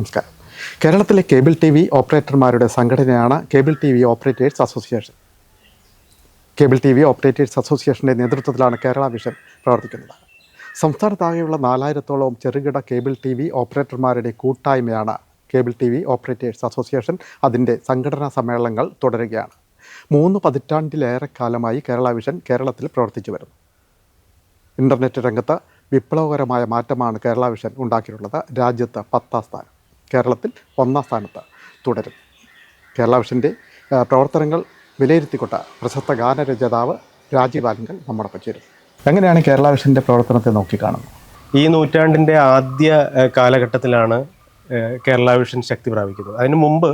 നമസ്കാരം. കേരളത്തിലെ cable T V ഓപ്പറേറ്റർമാരുടെ സംഘടനയാണ് cable T V operators association. Cable T V operators അസോസിയേഷന്റെ നേതൃത്വത്തിലാണ് കേരള വിഷൻ പ്രവർത്തിക്കുന്നത്. സംസ്ഥാനത്താകെയുള്ള നാലായിരത്തോളം ചെറുകിട കേബിൾ ടി വി ഓപ്പറേറ്റർമാരുടെ കൂട്ടായ്മയാണ് cable T V operators association അതിന്റെ സംഘടനാ സമ്മേളനങ്ങൾ തുടരുകയാണ്. മൂന്ന് പതിറ്റാണ്ടിലേറെ കാലമായി കേരള വിഷൻ കേരളത്തിൽ പ്രവർത്തിച്ചു വരുന്നു. ഇന്റർനെറ്റ് രംഗത്ത് വിപ്ലവകരമായ മാറ്റമാണ് കേരള വിഷൻ ഉണ്ടാക്കിയിട്ടുള്ളത്. രാജ്യത്ത് പത്താം സ്ഥാനം. കേരളത്തിൽ ഒന്നാം സ്ഥാനത്ത് തുടരും. കേരള വിഷന്റെ പ്രവർത്തനങ്ങൾ വിലയിരുത്തിക്കൊട്ട പ്രശസ്ത ഗാനരചയിതാവ് രാജീവ് ആലിങ്കൽ നമ്മോടൊപ്പം ചേരും. എങ്ങനെയാണ് കേരള വിഷന്റെ പ്രവർത്തനത്തെ നോക്കിക്കാണുന്നത് ഈ നൂറ്റാണ്ടിന്റെ ആദ്യ കാലഘട്ടത്തിലാണ് കേരള വിഷൻ ശക്തി പ്രാപിക്കുന്നത്. അതിനു മുമ്പ്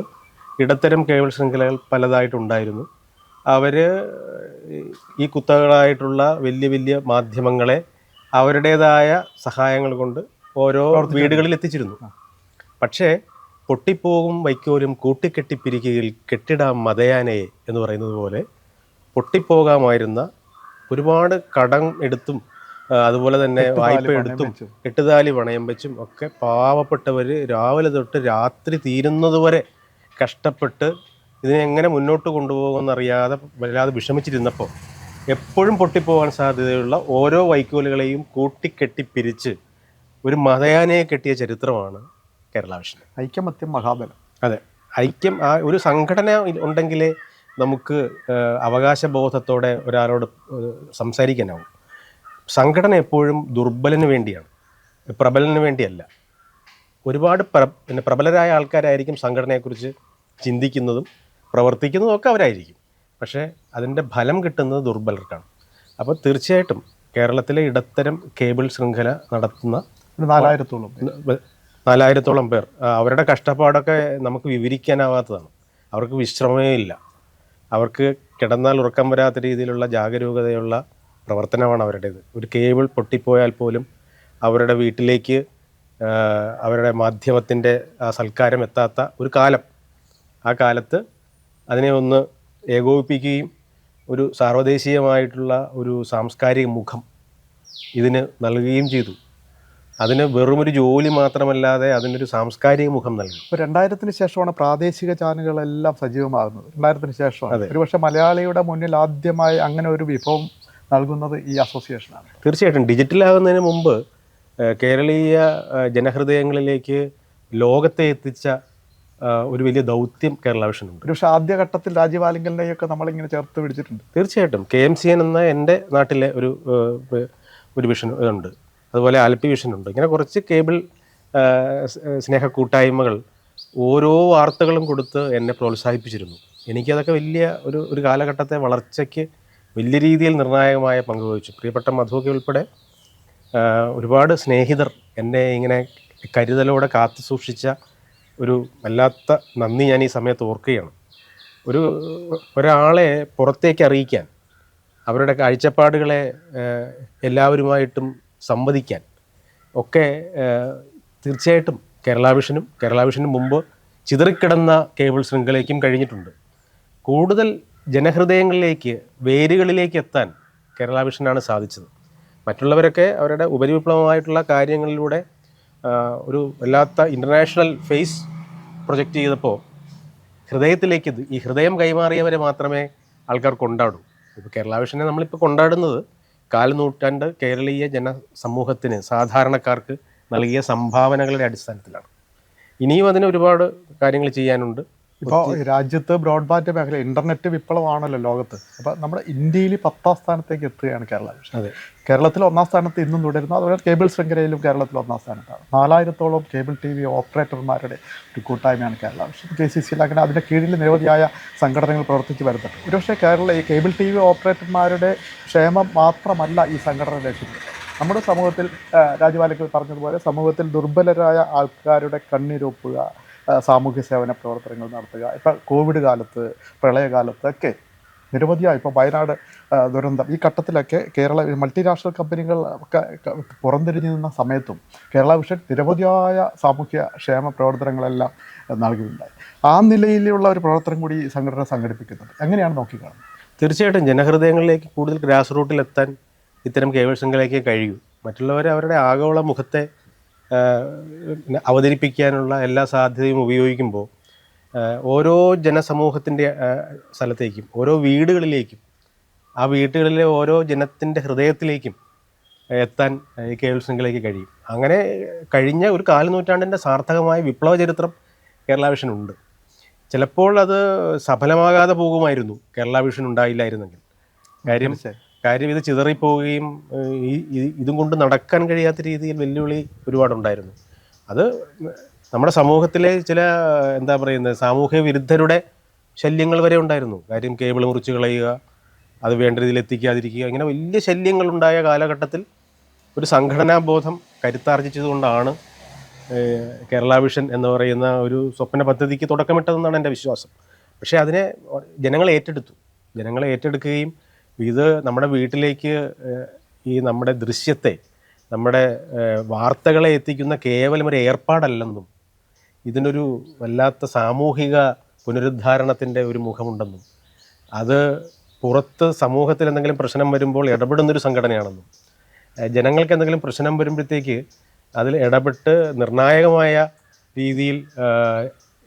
ഇടത്തരം കേബിൾ ശൃംഖലകൾ പലതായിട്ടുണ്ടായിരുന്നു. അവർ ഈ കുത്തകളായിട്ടുള്ള വലിയ വലിയ മാധ്യമങ്ങളെ അവരുടേതായ സഹായങ്ങൾ കൊണ്ട് ഓരോ വീടുകളിൽ എത്തിച്ചിരുന്നു പക്ഷേ പൊട്ടിപ്പോകും വൈക്കോലും കൂട്ടിക്കെട്ടിപ്പിരിക്കുകയിൽ കെട്ടിടാം മതയാനയെ എന്ന് പറയുന്നത് പോലെ പൊട്ടിപ്പോകാമായിരുന്ന ഒരുപാട് കടം എടുത്തും അതുപോലെ തന്നെ വായ്പ എടുത്തും കെട്ടുതാലി പണയം വെച്ചും ഒക്കെ പാവപ്പെട്ടവർ രാവിലെ തൊട്ട് രാത്രി തീരുന്നതുവരെ കഷ്ടപ്പെട്ട് ഇതിനെ എങ്ങനെ മുന്നോട്ട് കൊണ്ടുപോകുമെന്നറിയാതെ വല്ലാതെ വിഷമിച്ചിരുന്നപ്പോൾ എപ്പോഴും പൊട്ടിപ്പോകാൻ സാധ്യതയുള്ള ഓരോ വൈക്കോലുകളെയും കൂട്ടിക്കെട്ടി പിരിച്ച് ഒരു മതയാനയെ കെട്ടിയ ചരിത്രമാണ് കേരള വിഷൻ ഐക്യമത്യം മഹാബലം. അതെ. ഐക്യം ആ ഒരു സംഘടന ഉണ്ടെങ്കിൽ നമുക്ക് അവകാശ അവകാശബോധത്തോടെ ഒരാളോട് സംസാരിക്കാനാവും. സംഘടന എപ്പോഴും ദുർബലന് വേണ്ടിയാണ്. പ്രബലന് വേണ്ടിയല്ല. ഒരുപാട് പ്ര പിന്നെ പ്രബലരായ ആൾക്കാരായിരിക്കും സംഘടനയെക്കുറിച്ച് ചിന്തിക്കുന്നതും പ്രവർത്തിക്കുന്നതും ഒക്കെ അവരായിരിക്കും. പക്ഷേ അതിന്റെ ഫലം കിട്ടുന്നത് ദുർബലർക്കാണ്. അപ്പോൾ തീർച്ചയായിട്ടും കേരളത്തിലെ ഇടത്തരം കേബിൾ ശൃംഖല നടത്തുന്ന നാലായിരത്തോളം. നാലായിരത്തോളം പേർ. അവരുടെ കഷ്ടപ്പാടൊക്കെ നമുക്ക് വിവരിക്കാനാവാത്തതാണ്. അവർക്ക് വിശ്രമമേ ഇല്ല അവർക്ക് കിടന്നാൽ ഉറക്കം വരാത്ത രീതിയിലുള്ള ജാഗരൂകതയുള്ള പ്രവർത്തനമാണ് അവരുടേത്. ഒരു കേബിൾ പൊട്ടിപ്പോയാൽ പോലും അവരുടെ വീട്ടിലേക്ക് അവരുടെ മാധ്യമത്തിന്റെ സൽക്കാരം എത്താത്ത ഒരു കാലം. ആ കാലത്ത് അതിനെ ഒന്ന് ഏകോപിപ്പിക്കുകയും ഒരു സാർവദേശീയമായിട്ടുള്ള ഒരു സാംസ്കാരിക മുഖം ഇതിന് നൽകുകയും ചെയ്തു. അതിന് വെറുമൊരു ജോലി മാത്രമല്ലാതെ അതിനൊരു സാംസ്കാരിക മുഖം നൽകി. ഇപ്പോൾ രണ്ടായിരത്തിന് ശേഷമാണ് പ്രാദേശിക ചാനലുകളെല്ലാം സജീവമാകുന്നത്. രണ്ടായിരത്തിന് ശേഷമാണ്. ഒരുപക്ഷെ മലയാളിയുടെ മുന്നിൽ ആദ്യമായി അങ്ങനെ ഒരു വിഭവം നൽകുന്നത് ഈ അസോസിയേഷനാണ്. തീർച്ചയായിട്ടും. ഡിജിറ്റലാകുന്നതിന് മുമ്പ് കേരളീയ ജനഹൃദയങ്ങളിലേക്ക് ലോകത്തെ എത്തിച്ച ഒരു വലിയ ദൗത്യം കേരള വിഷനുണ്ട് പക്ഷേ ആദ്യഘട്ടത്തിൽ രാജീവ് ആലിങ്കലിനെയൊക്കെ നമ്മളിങ്ങനെ ചേർത്ത് പിടിച്ചിട്ടുണ്ട്. തീർച്ചയായിട്ടും. കെ എം സി എൻ എന്ന എന്റെ നാട്ടിലെ ഒരു ഒരു വിഷൻ ഉണ്ട്. അതുപോലെ ആൽപ്പി വിഷൻ ഉണ്ട്. ഇങ്ങനെ കുറച്ച് കേബിൾ സ്നേഹ കൂട്ടായ്മകൾ ഓരോ വാർത്തകളും കൊടുത്ത് എന്നെ പ്രോത്സാഹിപ്പിച്ചിരുന്നു. എനിക്കതൊക്കെ വലിയ ഒരു ഒരു കാലഘട്ടത്തെ വളർച്ചയ്ക്ക് വലിയ രീതിയിൽ നിർണായകമായ പങ്ക് വഹിച്ചു. പ്രിയപ്പെട്ട മധുവൊക്കെ ഉൾപ്പെടെ ഒരുപാട് സ്നേഹിതർ എന്നെ ഇങ്ങനെ കരുതലോടെ കാത്തു സൂക്ഷിച്ച ഒരു വല്ലാത്ത നന്ദി ഞാൻ ഈ സമയത്ത് ഓർക്കുകയാണ്. ഒരു ഒരാളെ പുറത്തേക്ക് അറിയിക്കാൻ അവരുടെ കാഴ്ചപ്പാടുകളെ എല്ലാവരുമായിട്ടും സംവദിക്കാൻ. ഒക്കെ തീർച്ചയായിട്ടും കേരള വിഷനും മുമ്പ് ചിതറിക്കിടന്ന കേബിൾ ശൃംഖലയ്ക്കും കഴിഞ്ഞിട്ടുണ്ട്. കൂടുതൽ ജനഹൃദയങ്ങളിലേക്ക് വേരുകളിലേക്ക് എത്താൻ കേരള വിഷനാണ് സാധിച്ചത്. മറ്റുള്ളവരൊക്കെ അവരുടെ ഉപരിവിപ്ലവമായിട്ടുള്ള കാര്യങ്ങളിലൂടെ ഒരു വല്ലാത്ത ഇന്റർനാഷണൽ ഫേസ് പ്രൊജക്റ്റ് ചെയ്തപ്പോൾ ഹൃദയത്തിലേക്ക് ഈ ഹൃദയം കൈമാറിയവരെ മാത്രമേ ആൾക്കാർ കൊണ്ടാടൂ. ഇപ്പോൾ കേരള വിഷനെ നമ്മളിപ്പോൾ കൊണ്ടാടുന്നത് കാൽനൂറ്റാണ്ട് കേരളീയ ജനസമൂഹത്തിന് സാധാരണക്കാർക്ക് നൽകിയ സംഭാവനകളുടെ അടിസ്ഥാനത്തിലാണ്. ഇനിയും അതിന് ഒരുപാട് കാര്യങ്ങൾ ചെയ്യാനുണ്ട്. ഇപ്പോൾ രാജ്യത്ത് ബ്രോഡ്ബാൻഡ് മേഖല ഇന്റർനെറ്റ് വിപ്ലവമാണല്ലോ ലോകത്ത്. അപ്പോൾ നമ്മുടെ ഇന്ത്യയിൽ പത്താം സ്ഥാനത്തേക്ക് എത്തുകയാണ് കേരള. അതെ. കേരളത്തിൽ ഒന്നാം സ്ഥാനത്ത് ഇന്നും തുടരുന്നു. അതുപോലെ കേബിൾ ശൃംഖലയിലും കേരളത്തിൽ ഒന്നാം സ്ഥാനത്താണ്. നാലായിരത്തോളം കേബിൾ ടി വി ഓപ്പറേറ്റർമാരുടെ ഒരു കൂട്ടായ്മയാണ് കേരള. വിഷൻ കെ സി സിയിൽ അങ്ങനെ അതിന്റെ കീഴിൽ നിരവധിയായ സംഘടനകൾ പ്രവർത്തിച്ച് വരുന്നുണ്ട്. ഒരുപക്ഷെ കേരള ഈ കേബിൾ ടി വി ഓപ്പറേറ്റർമാരുടെ ക്ഷേമം മാത്രമല്ല ഈ സംഘടന ലക്ഷ്യമിടുന്നത് നമ്മുടെ സമൂഹത്തിൽ ആ, പറഞ്ഞതുപോലെ സമൂഹത്തിൽ ദുർബലരായ ആൾക്കാരുടെ കണ്ണീരൊപ്പുക സാമൂഹ്യ സേവന പ്രവർത്തനങ്ങൾ നടത്തുക. ഇപ്പം കോവിഡ് കാലത്ത് പ്രളയകാലത്തൊക്കെ നിരവധിയായി ഇപ്പോൾ വയനാട് ദുരന്തം. ഈ ഘട്ടത്തിലൊക്കെ കേരള മൾട്ടിനാഷണൽ കമ്പനികൾ ഒക്കെ പുറംതിരിഞ്ഞു നിന്ന സമയത്തും കേരള വിഷൻ നിരവധിയായ സാമൂഹ്യ ക്ഷേമ പ്രവർത്തനങ്ങളെല്ലാം നൽകിയിട്ടുണ്ടായി. ആ നിലയിലുള്ള ഒരു പ്രവർത്തനം കൂടി ഈ സംഘടന സംഘടിപ്പിക്കുന്നത് എങ്ങനെയാണ് നോക്കിക്കാണുന്നത് തീർച്ചയായിട്ടും ജനഹൃദയങ്ങളിലേക്ക് കൂടുതൽ ഗ്രാസ് റൂട്ടിലെത്താൻ ഇത്തരം കേബിൾ കഴിയും. മറ്റുള്ളവരെ അവരുടെ ആഗോള മുഖത്തെ പിന്നെ അവതരിപ്പിക്കാനുള്ള എല്ലാ സാധ്യതയും ഉപയോഗിക്കുമ്പോൾ ഓരോ ജനസമൂഹത്തിന്റെ സ്ഥലത്തേക്കും ഓരോ വീടുകളിലേക്കും ആ വീടുകളിലെ ഓരോ ജനത്തിന്റെ ഹൃദയത്തിലേക്കും എത്താൻ ഈ കേബിൾ ശൃംഖലയ്ക്ക് കഴിയും. അങ്ങനെ കഴിഞ്ഞ ഒരു കാലനൂറ്റാണ്ടിന്റെ സാർത്ഥകമായ വിപ്ലവ ചരിത്രം കേരള വിഷനുണ്ട് ചിലപ്പോൾ അത് സഫലമാകാതെ പോകുമായിരുന്നു കേരള വിഷൻ ഉണ്ടായില്ലായിരുന്നെങ്കിൽ. കാര്യം കാര്യം ഇത് ചിതറിപ്പോവുകയും ഇതും കൊണ്ട് നടക്കാൻ കഴിയാത്ത രീതിയിൽ വെല്ലുവിളി ഒരുപാടുണ്ടായിരുന്നു. അത് നമ്മുടെ സമൂഹത്തിലെ ചില എന്താ പറയുന്നത് സാമൂഹ്യ വിരുദ്ധരുടെ ശല്യങ്ങൾ വരെ ഉണ്ടായിരുന്നു. കാര്യം കേബിൾ മുറിച്ച് കളയുക അത് വേണ്ട രീതിയിൽ എത്തിക്കാതിരിക്കുക ഇങ്ങനെ വലിയ ശല്യങ്ങളുണ്ടായ കാലഘട്ടത്തിൽ ഒരു സംഘടനാ ബോധം കരുത്താർജിച്ചതുകൊണ്ടാണ് കേരള വിഷൻ എന്ന് പറയുന്ന ഒരു സ്വപ്ന പദ്ധതിക്ക് തുടക്കമിട്ടതെന്നാണ് എന്റെ വിശ്വാസം. പക്ഷേ അതിനെ ജനങ്ങൾ ഏറ്റെടുത്തു. ജനങ്ങളെ ഏറ്റെടുക്കുകയും ഇത് നമ്മുടെ വീട്ടിലേക്ക് ഈ നമ്മുടെ ദൃശ്യത്തെ നമ്മുടെ വാർത്തകളെ എത്തിക്കുന്ന കേവലം ഒരു ഏർപ്പാടല്ലെന്നും ഇതിനൊരു വല്ലാത്ത സാമൂഹിക പുനരുദ്ധാരണത്തിന്റെ ഒരു മുഖമുണ്ടെന്നും അത് പുറത്ത് സമൂഹത്തിൽ എന്തെങ്കിലും പ്രശ്നം വരുമ്പോൾ ഇടപെടുന്നൊരു സംഘടനയാണെന്നും ജനങ്ങൾക്ക് എന്തെങ്കിലും പ്രശ്നം വരുമ്പോഴത്തേക്ക് അതിൽ ഇടപെട്ട് നിർണായകമായ രീതിയിൽ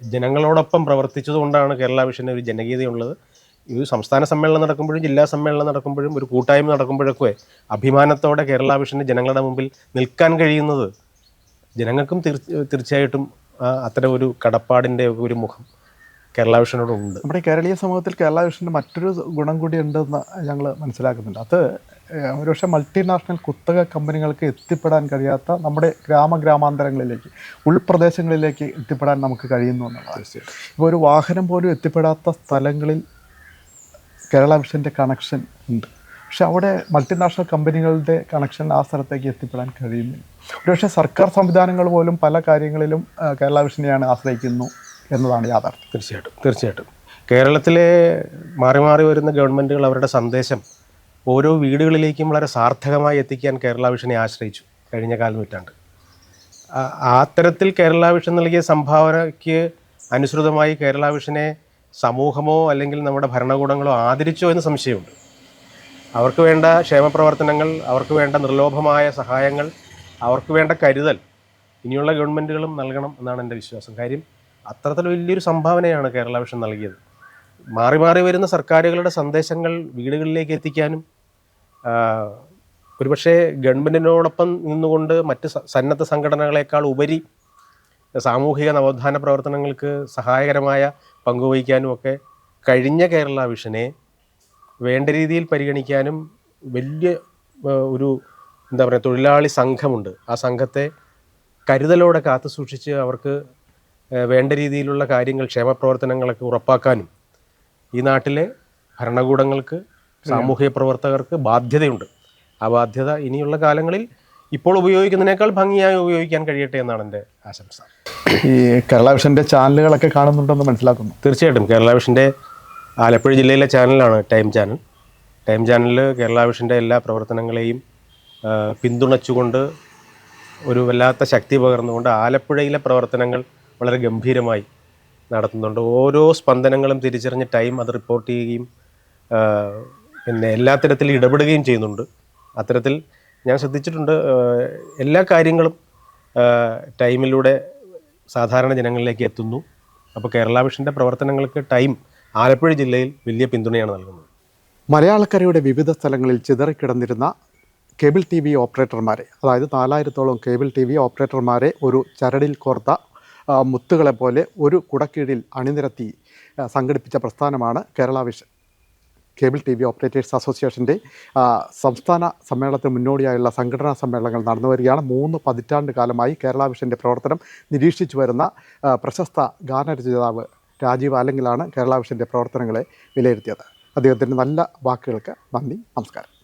ജനങ്ങളോടൊപ്പം പ്രവർത്തിച്ചതുകൊണ്ടാണ് കേരള വിഷന് ഒരു ജനകീയതയുള്ളത്. ഇത് സംസ്ഥാന സമ്മേളനം നടക്കുമ്പോഴും ജില്ലാ സമ്മേളനം നടക്കുമ്പോഴും ഒരു കൂട്ടായ്മ നടക്കുമ്പോഴൊക്കെ അഭിമാനത്തോടെ കേരള വിഷന് ജനങ്ങളുടെ മുമ്പിൽ നിൽക്കാൻ കഴിയുന്നത് ജനങ്ങൾക്കും തീർച്ച തീർച്ചയായിട്ടും അത്തരം ഒരു കടപ്പാടിന്റെ ഒരു മുഖം കേരള വിഷനോടുണ്ട് നമ്മുടെ കേരളീയ സമൂഹത്തിൽ കേരള വിഷന്റെ മറ്റൊരു ഗുണം കൂടി ഉണ്ടെന്ന് ഞങ്ങൾ മനസ്സിലാക്കുന്നുണ്ട്. അത് ഒരുപക്ഷെ മൾട്ടിനാഷണൽ കുത്തക കമ്പനികൾക്ക് എത്തിപ്പെടാൻ കഴിയാത്ത നമ്മുടെ ഗ്രാമ ഗ്രാമാന്തരങ്ങളിലേക്ക് ഉൾപ്രദേശങ്ങളിലേക്ക് എത്തിപ്പെടാൻ നമുക്ക് കഴിയുന്നു എന്നുള്ളതാണ്. ഇപ്പോൾ ഒരു വാഹനം പോലും എത്തിപ്പെടാത്ത സ്ഥലങ്ങളിൽ കേരള വിഷന്റെ കണക്ഷൻ ഉണ്ട്. പക്ഷെ അവിടെ മൾട്ടിനാഷണൽ കമ്പനികളുടെ കണക്ഷൻ ആ സ്ഥലത്തേക്ക് എത്തിപ്പെടാൻ കഴിയുന്നില്ല. ഒരുപക്ഷെ സർക്കാർ സംവിധാനങ്ങൾ പോലും പല കാര്യങ്ങളിലും കേരള വിഷനെയാണ് ആശ്രയിക്കുന്നു എന്നതാണ് യാഥാർത്ഥ്യം. തീർച്ചയായിട്ടും തീർച്ചയായിട്ടും. കേരളത്തിലെ മാറി മാറി വരുന്ന ഗവൺമെന്റുകൾ അവരുടെ സന്ദേശം ഓരോ വീടുകളിലേക്കും വളരെ സാർത്ഥകമായി എത്തിക്കാൻ കേരള വിഷനെ ആശ്രയിച്ചു കഴിഞ്ഞ കാല നൂറ്റാണ്ട്. ആ- ആ തരത്തിൽ കേരള വിഷൻ നൽകിയ സംഭാവനയ്ക്ക് അനുസൃതമായി കേരള വിഷനെ സമൂഹമോ അല്ലെങ്കിൽ നമ്മുടെ ഭരണകൂടങ്ങളോ ആദരിച്ചോ എന്ന് സംശയമുണ്ട്. അവർക്ക് വേണ്ട ക്ഷേമപ്രവർത്തനങ്ങൾ അവർക്ക് വേണ്ട നിർലോഭമായ സഹായങ്ങൾ അവർക്ക് വേണ്ട കരുതൽ ഇനിയുള്ള ഗവൺമെന്റുകളും നൽകണം എന്നാണ് എന്റെ വിശ്വാസം. കാര്യം അത്തരത്തിൽ വലിയൊരു സംഭാവനയാണ് കേരള വിഷൻ നൽകിയത്. മാറി മാറി വരുന്ന സർക്കാരുകളുടെ സന്ദേശങ്ങൾ വീടുകളിലേക്ക് എത്തിക്കാനും ഒരുപക്ഷെ ഗവൺമെന്റിനോടൊപ്പം നിന്നുകൊണ്ട് മറ്റ് സന്നദ്ധ സംഘടനകളെക്കാൾ ഉപരി സാമൂഹിക നവോത്ഥാന പ്രവർത്തനങ്ങൾക്ക് സഹായകരമായ പങ്കുവഹിക്കാനും ഒക്കെ കഴിഞ്ഞ കേരള വിഷനെ വേണ്ട രീതിയിൽ പരിഗണിക്കാനും വലിയ ഒരു എന്താ പറയുക തൊഴിലാളി സംഘമുണ്ട്. ആ സംഘത്തെ കരുതലോടെ കാത്തു സൂക്ഷിച്ച് അവർക്ക് വേണ്ട രീതിയിലുള്ള കാര്യങ്ങൾ ക്ഷേമപ്രവർത്തനങ്ങളൊക്കെ ഉറപ്പാക്കാനും ഈ നാട്ടിലെ ഭരണകൂടങ്ങൾക്ക് സാമൂഹിക പ്രവർത്തകർക്ക് ബാധ്യതയുണ്ട്. ആ ബാധ്യത ഇനിയുള്ള കാലങ്ങളിൽ ഇപ്പോൾ ഉപയോഗിക്കുന്നതിനേക്കാൾ ഭംഗിയായി ഉപയോഗിക്കാൻ കഴിയട്ടെ എന്നാണ് എന്റെ ആശംസ. ഈ കേരള വിഷന്റെ ചാനലുകളൊക്കെ കാണുന്നുണ്ടെന്ന് മനസ്സിലാക്കുന്നു. തീർച്ചയായിട്ടും. കേരള വിഷന്റെ ആലപ്പുഴ ജില്ലയിലെ ചാനലാണ് ടൈം ചാനൽ. ടൈം ചാനലിൽ കേരള വിഷന്റെ എല്ലാ പ്രവർത്തനങ്ങളെയും പിന്തുണച്ചുകൊണ്ട് ഒരു വല്ലാത്ത ശക്തി പകർന്നുകൊണ്ട് ആലപ്പുഴയിലെ പ്രവർത്തനങ്ങൾ വളരെ ഗംഭീരമായി നടത്തുന്നുണ്ട്. ഓരോ സ്പന്ദനങ്ങളും തിരിച്ചറിഞ്ഞ് ടൈം അത് റിപ്പോർട്ട് ചെയ്യുകയും പിന്നെ എല്ലാ തരത്തിലും ഇടപെടുകയും ചെയ്യുന്നുണ്ട്. അത്തരത്തിൽ ഞാൻ ശ്രദ്ധിച്ചിട്ടുണ്ട് എല്ലാ കാര്യങ്ങളും ടൈമിലൂടെ സാധാരണ ജനങ്ങളിലേക്ക് എത്തുന്നു. അപ്പോൾ കേരള വിഷന്റെ പ്രവർത്തനങ്ങൾക്ക് ടൈം ആലപ്പുഴ ജില്ലയിൽ വലിയ പിന്തുണയാണ് നൽകുന്നത്. മലയാളക്കരയുടെ വിവിധ സ്ഥലങ്ങളിൽ ചിതറിക്കിടന്നിരുന്ന കേബിൾ ടി വി ഓപ്പറേറ്റർമാരെ അതായത് നാലായിരത്തോളം കേബിൾ ടി വി ഓപ്പറേറ്റർമാരെ ഒരു ചരടിൽ കോർത്ത മുത്തുകളെ പോലെ ഒരു കുടക്കീഴിൽ അണിനിരത്തി സംഘടിപ്പിച്ച പ്രസ്ഥാനമാണ് Kerala vision cable T V operators അസോസിയേഷന്റെ സംസ്ഥാന സമ്മേളനത്തിന് മുന്നോടിയായുള്ള സംഘടനാ സമ്മേളനങ്ങൾ നടന്നു വരികയാണ്. മൂന്ന് പതിറ്റാണ്ട് കാലമായി കേരള വിഷന്റെ പ്രവർത്തനം നിരീക്ഷിച്ചു വരുന്ന പ്രശസ്ത ഗാനരചയിതാവ് രാജീവ് ആലെങ്കിലാണ് കേരള വിഷന്റെ പ്രവർത്തനങ്ങളെ വിലയിരുത്തിയത്. അദ്ദേഹത്തിന്റെ നല്ല വാക്കുകൾക്ക് നന്ദി നമസ്കാരം.